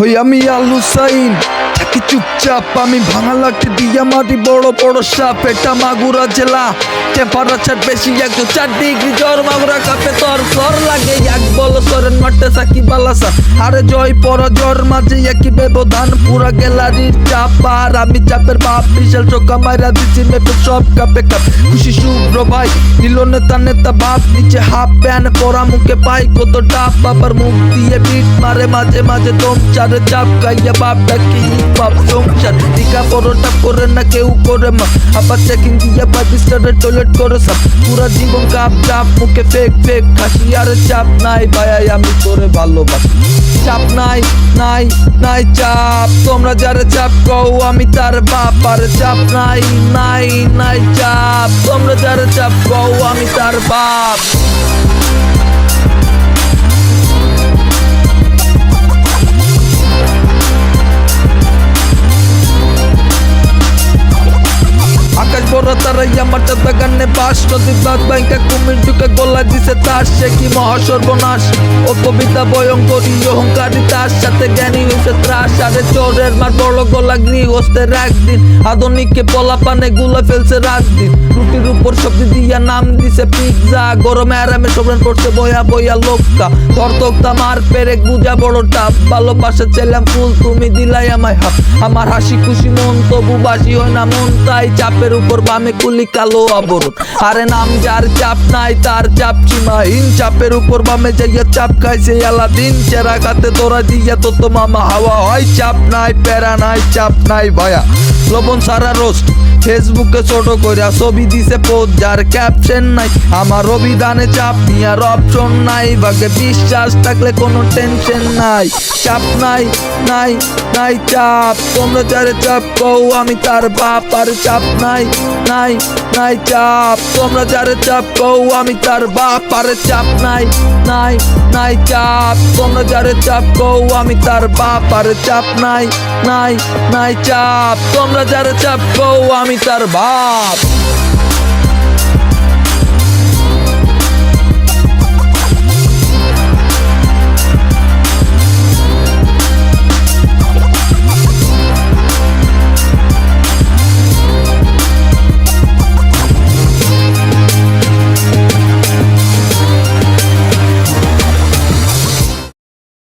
হই আমি আলু সাইন থাকি চুপচাপ? আমি ভাঙা লাঠি দিয়া মাটি, বড় বড় সাপ, এটা মাগুরা জেলা। টেম্পারেচার বেশি একশো চার ডিগ্রি জ্বর, মাগুরা কাপে তর সর লাগে। এক বল সরেন মাঠে সাকি বালাসা আরে জয় পর জ্বর মাঝে একই ব্যবধান। পুরা গ্যালারির চাপ, আর আমি চাপের বাপ। বিশাল চোখা মাইরা দিচ্ছি মেপে সব কাপে কাপ। খুশি শুভ্র ভাই, দিল নেতা নেতা বাপ। নিচে হাফ প্যান্ট পরা মুখে পাই, কত ডাব বাবার মুখ দিয়ে বিট মারে, মাঝে মাঝে দম চারে চাপ, গাইয়া বাপ ডাকি। বাপ সংসার টিকা পরোটা করে না কেউ করে মা। আবার চেকিং দিয়ে বাই বিস্তারে টয়লেট করে সব পুরা জীবন কাপ চাপ, মুখে ফেক ফেক হাসি আর চাপ নাই ভাই আমি তোরে ভালোবাসি। চাপ নাই নাই নাই চাপ। তোমরা যারা চাপ কও, আমি তার বাপ। আর চাপ নাই নাই নাই চাপ। তোমরা যারা চাপ কও, আমি তার বাপ। বড় আমার চাঁদা বাস। কুমির ঢুকে গলা দিছে তার সে কি মহাসর্বনাশ? ও কবিতা ভয়ঙ্করী, অহংকারী তার সাথে জ্ঞানী হয়েছে ত্রাস। আরে চোরের মার বড় গলা গৃহস্থের একদিন। আধুনিককে পলা পানে গুলা ফেলছে রাত দিন রুটির উপর সবজি দিয়া নাম দিছে পিৎজা। গরমে আরামে সবরান করছে বয়া বয়া লোকটা। তোর তোকতা মার পেরেক বুঝা বড় টাপ ভালোবাসা চাইলাম ফুল, তুমি দিলাই আমায় আমার হাসি খুশি মন, তবু বাসি হয় না মন। তাই চাপের উপর বামে কুলি কালো আবরণ। আরে নাম যার চাপ নাই, তার চাপ সীমাহীন চাপের উপর বামে যাইয়া চাপ খাইছে আলাদিন। চেরা খাতে তোরা দিয়া তো তো মামা হাওয়া হয়। চাপ নাই, প্যারা নাই, চাপ নাই ভায়া। লবণ সারা রোস্ট, ফেসবুকে ছোট কইরা ছবি দিছে পোস্ট যার ক্যাপশন নাই, আমার অভিধানে চাপ নিয়ার অপশন নাই। ভাগে বিশ্বাস থাকলে কোনো টেনশন নাই। চাপ নাই নাই নাই, চাপ। তোমরা যারে চাপ কও, আমি তার বাপ। আর চাপ নাই নাই নাই চাপ। তোমরা যারে চাপ কৌ আমি তার বাপ। আরে চাপ নাই নাই নাই চাপ। তোমরা যারে চাপ কৌ আমি তার বাপ। আরে চাপ নাই নাই নাই চাপ। তোমরা যারে চাপ কৌ আমি তার বাপ।